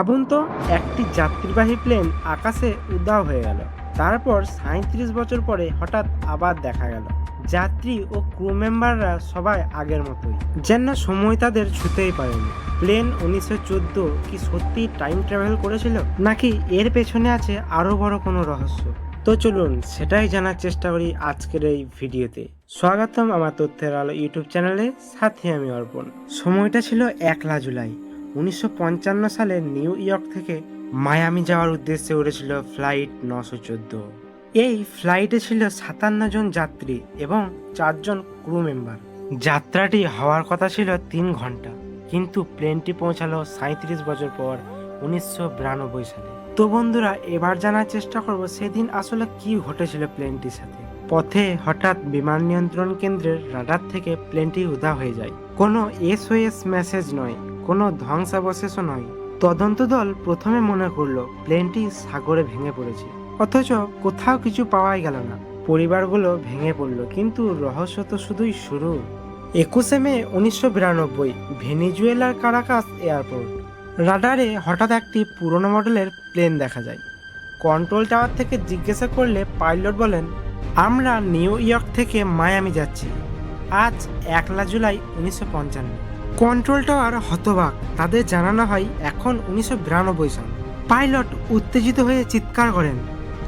ভাবুন তো, একটি যাত্রীবাহী প্লেন আকাশে উদাও হয়ে গেল। তারপর সাঁত্রিশ বছর পরে হঠাৎ আবার দেখা গেল। যাত্রী ও ক্রু মেম্বাররা সবাই আগের মতোই। যেন সময় তাদের ছুতেই পারেনি। প্লেন উনিশশো চোদ্দ কি সত্যি টাইম ট্রাভেল করেছিল? নাকি এর পেছনে আছে আরও বড় কোনো রহস্য? তো চলুন সেটাই জানার চেষ্টা করি আজকের এই ভিডিওতে। স্বাগতম আমার তথ্যের আলো ইউটিউব চ্যানেলে, সাথে আমি অর্পণ। সময়টা ছিল একলা জুলাই। উনিশশো পঞ্চান্ন সালে নিউ ইয়র্ক থেকে মায়ামি যাওয়ার উদ্দেশ্যে উড়েছিল ফ্লাইট নশো চোদ্দ। এই ফ্লাইটে ছিল সাতান্ন জন যাত্রী এবং চারজন ক্রু মেম্বার। যাত্রাটি হওয়ার কথা ছিল তিন ঘণ্টা, কিন্তু প্লেনটি পৌঁছালো সাঁত্রিশ বছর পর উনিশশো বিরানব্বই সালে। তো বন্ধুরা, এবার জানার চেষ্টা করব সেদিন আসলে কি ঘটেছিল প্লেনটির সাথে। পথে হঠাৎ বিমান নিয়ন্ত্রণ কেন্দ্রের রাডার থেকে প্লেনটি উদা হয়ে যায়। কোনো এসওএস মেসেজ নয়। কোনো ধ্বংসাবশেষও নয়। তদন্ত দল প্রথমে মনে করল, প্লেনটি সাগরে ভেঙে পড়েছে। অথচ কোথাও কিছু পাওয়াই গেল না। পরিবারগুলো ভেঙে পড়ল, কিন্তু রহস্য তো শুধুই শুরু। একুশে মে, উনিশশো বিরানব্বই, ভেনিজুয়েলার কারাকাস এয়ারপোর্ট। রাডারে হঠাৎ একটি পুরনো মডেলের প্লেন দেখা যায়। কন্ট্রোল টাওয়ার থেকে জিজ্ঞাসা করলে পাইলট বলেন, আমরা নিউ ইয়র্ক থেকে মায়ামি যাচ্ছি। আজ একলা জুলাই উনিশশো পঞ্চান্ন। কন্ট্রোল টাওয়ার হতবাক। তাদের জানানো হয়, এখন উনিশশো বিরানব্বই সাল। পাইলট উত্তেজিত হয়ে চিৎকার করেন,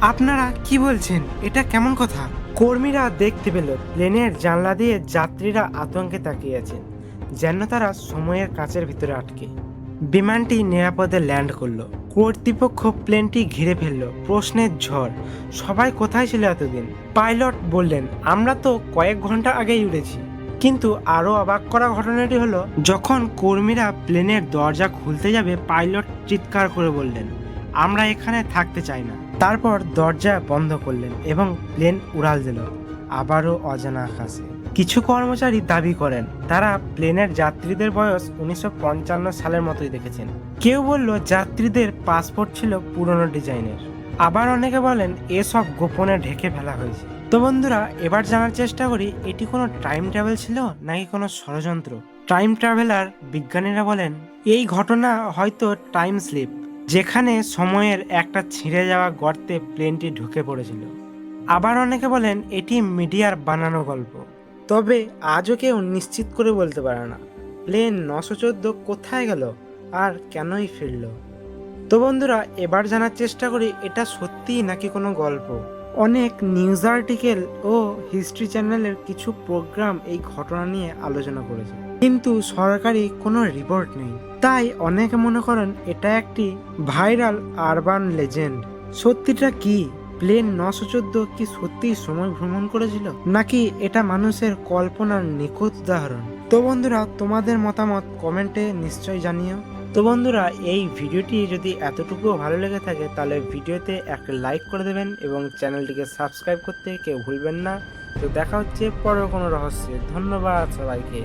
আপনারা কি বলছেন? এটা কেমন কথা? কর্মীরা দেখতে পেল, প্লেনের জানলা দিয়ে যাত্রীরা আতঙ্কে তাকিয়ে আছেন, যেন তারা সময়ের কাচের ভিতরে আটকে। বিমানটি নিরাপদে ল্যান্ড করল। কর্তৃপক্ষ প্লেনটি ঘিরে ফেলল। প্রশ্নের ঝড়, সবাই কোথায় ছিল এতদিন? পাইলট বললেন, আমরা তো কয়েক ঘণ্টা আগেই উড়েছি। কিন্তু আরও অবাক করা ঘটনাটি হলো, যখন কর্মীরা প্লেনের দরজা খুলতে যাবে, পাইলট চিৎকার করে বললেন, আমরা এখানে থাকতে চাই না। তারপর দরজা বন্ধ করলেন এবং প্লেন উড়াল দিল। আবারও অজানা আকাশে। কিছু কর্মচারী দাবি করেন, তারা প্লেনের যাত্রীদের বয়স উনিশশো পঞ্চান্ন সালের মতোই দেখেছেন। কেউ বলল, যাত্রীদের পাসপোর্ট ছিল পুরনো ডিজাইনের। আবার অনেকে বলেন, এসব গোপনে ঢেকে ফেলা হয়েছে। তো বন্ধুরা, এবার জানার চেষ্টা করি, এটি কোনো টাইম ট্রাভেল ছিল নাকি কোনো ষড়যন্ত্র? টাইম ট্রাভেলার বিজ্ঞানীরা বলেন, এই ঘটনা হয়তো টাইম স্লিপ যেখানে সময়ের একটা ছিঁড়ে যাওয়া গর্তে প্লেনটি ঢুকে পড়েছিল। আবার অনেকে বলেন, এটি মিডিয়ার বানানো গল্প। তবে আজও কেউ নিশ্চিত করে বলতে পারে না প্লেন নশো চোদ্দ কোথায় গেল আর কেনই ফিরল। তো বন্ধুরা, এবার জানার চেষ্টা করি, এটা সত্যিই নাকি কোনো গল্প? অনেক নিউজ আর্টিকেল ও হিস্ট্রি চ্যানেলের কিছু প্রোগ্রাম এই ঘটনা নিয়ে আলোচনা করেছে। কিন্তু সরকারি কোনো রিপোর্ট নেই। তাই অনেকে মনে করেন এটা একটি ভাইরাল আরবান লেজেন্ড। সত্যিটা কি? প্লেন নশো চোদ্দ কি সত্যি সময় ভ্রমণ করেছিল? নাকি এটা মানুষের কল্পনার নিখুঁত উদাহরণ? তো বন্ধুরা, তোমাদের মতামত কমেন্টে নিশ্চয় জানিও। তো বন্ধুরা, এই ভিডিওটি যদি এতটুকুও ভালো লেগে থাকে, তাহলে ভিডিওতে একটা লাইক করে দেবেন এবং চ্যানেলটিকে সাবস্ক্রাইব করতে কেউ ভুলবেন না। তো দেখা হচ্ছে পরের কোনো রহস্যে। ধন্যবাদ সবাইকে।